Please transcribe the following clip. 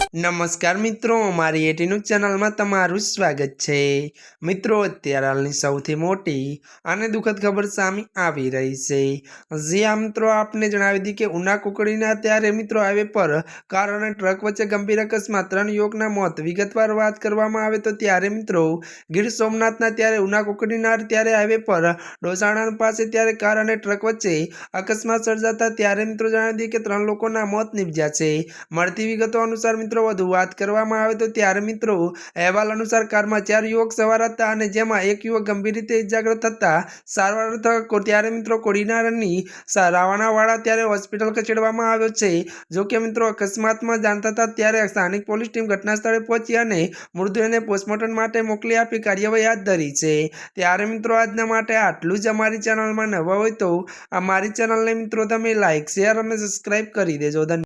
નમસ્કાર મિત્રો, મારી એટીનું ચેનલમાં તમારું સ્વાગત છે. મિત્રો, અત્યારે હાલની સૌથી મોટી અને દુઃખદ ખબર સામે આવી રહી છે. જ્યાં મિત્રો, આપને જણાવી દી કે ઉના કુકડીના ત્યારે મિત્રો હાઈવે પર કાર અને ટ્રક વચ્ચે ગંભીર અકસ્માત ત્રણ યુવકના મોત. વિગતવાર વાત કરવામાં આવે તો ત્યારે મિત્રો, ગીર સોમનાથના ત્યારે ઉના કુકડીના ત્યારે હાઈવે પર ડોસાણા પાસે ત્યારે કાર અને ટ્રક વચ્ચે અકસ્માત સર્જાતા ત્યારે મિત્રો જણાવી દઈએ કે ત્રણ લોકોના મોત નીપજ્યા છે. મળતી વિગતો અનુસાર મિત્રો વધુ વાત કરવામાં આવે તો ત્યારે મિત્રો, અહેવાલ અનુસાર કારમાં ચાર યુવક સવાર હતા અને જેમાં એક યુવક ગંભીર રીતે ઇજાગ્રસ્ત થતા સારવાર અર્થે ત્યારે મિત્રો કોડીનારની રાવણાવાળા ત્યારે હોસ્પિટલ ખસેડવામાં આવ્યો છે. જો કે મિત્રો, અકસ્માતમાં જાણ હતા ત્યારે સ્થાનિક પોલીસ ટીમ ઘટના સ્થળે પહોંચી અને મૃતદેહને પોસ્ટમોર્ટમ માટે મોકલી આપી કાર્યવાહી હાથ ધરી છે. ત્યારે મિત્રો, આજના માટે આટલું જ અમારી ચેનલમાં નવા હોય તો અમારી ચેનલને મિત્રો, તમે લાઇક શેર અને સબસ્ક્રાઈબ કરી દેજો.